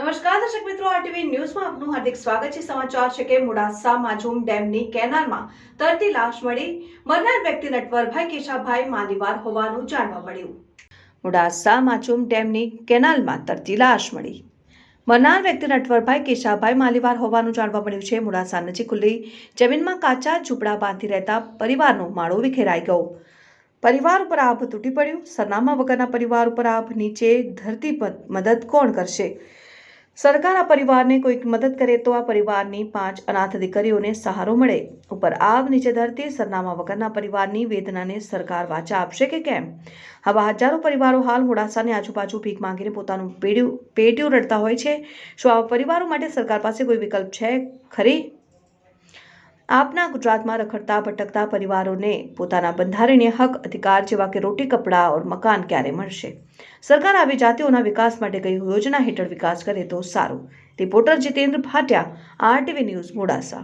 નમસ્કાર, દર્શક મિત્રો આરટીવી ન્યૂઝમાં આપનું હાર્દિક સ્વાગત છે. સમાચાર છે કે મોડાસા માજુમ ડેમની કેનાલમાં તરતી લાશ મળી. મરનાર વ્યક્તિ નટવરભાઈ કેશાભાઈ માલીવાર હોવાનું જાણવા મળ્યું. મોડાસા માજુમ ડેમની કેનાલમાં તરતી લાશ મળી. મરનાર વ્યક્તિ નટવરભાઈ કેશાભાઈ માલીવાર હોવાનું જાણવા મળ્યું છે. મોડાસા નજીક ખુલ્લી જમીનમાં કાચા ઝૂંપડા બાંધી રહેતા પરિવારનો માળો વિખેરાઈ ગયો. પરિવાર ઉપર આભ તૂટી પડ્યું. સરનામા વગરના પરિવાર ઉપર આભ નીચે ધરતી મદદ કોણ કરશે? સરકાર આ પરિવારને કોઈક મદદ કરે તો આ પરિવારની પાંચ અનાથ દીકરીઓને સહારો મળે. ઉપર આવ નીચે ધરતી, સરનામા વગરના પરિવારની વેદનાને સરકાર વાચા આપશે કે કેમ? આવા હજારો પરિવારો હાલ મોડાસાની આજુબાજુ ભીખ માંગીને પોતાનું પેડિયું પેટીયું રડતા હોય છે. શું આવા પરિવારો માટે સરકાર પાસે કોઈ વિકલ્પ છે ખરી? આપના ગુજરાતમાં રખડતા, ભટકતા પરિવારોને પોતાના બંધારણીય હક, અધિકાર જેવા કે રોટી, કપડાં ઓર મકાન ક્યારે મળશે? સરકાર આવી જાતિઓના વિકાસ માટે કઈ યોજના હેઠળ વિકાસ કરે તો સારું? Reporter Jitendra Bhatia, RTV news Modasa.